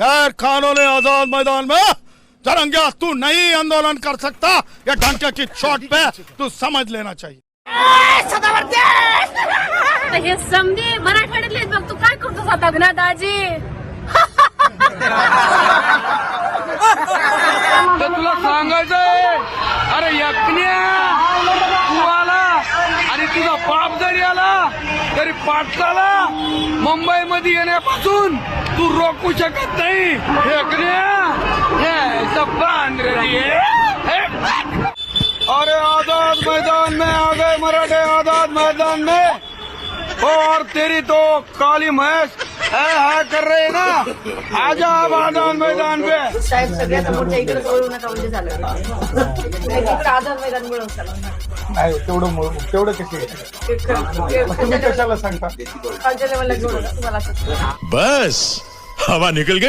गैर कानूनी आजाद मैदान में जरंगिया तू नहीं आंदोलन कर सकता। ये डंके की चोट पे तू समझ लेना चाहिए। आता हे समधी मराठवाड्यातले आहेत बघ तू काय करतोस आता ना दाजी? तर तुला सांगायचंय अरे यज्ञा तू आला आणि तुझा बाप जरी आला तरी पाटलाला मुंबई मध्ये येण्यापासून तू रोखू शकत नाही. आहे. अरे आजाद मैदान में आ गए मराठे आजाद मैदान में। और तेरी तो काली महेश है है कर रहे ना. आजा अब आजाद मैदान पे. साहेब सगळ्यात मोठ्या इकडे वळू नका म्हणजे झालं. इकडे आधार मैदान मिळवून चला. नाही तेवढं मो- तेवढं कसे तुम्ही कशाला सांगता? खालच्या लेवलला घेऊन जा, तुम्हाला असं. बस. हवा निकल गई.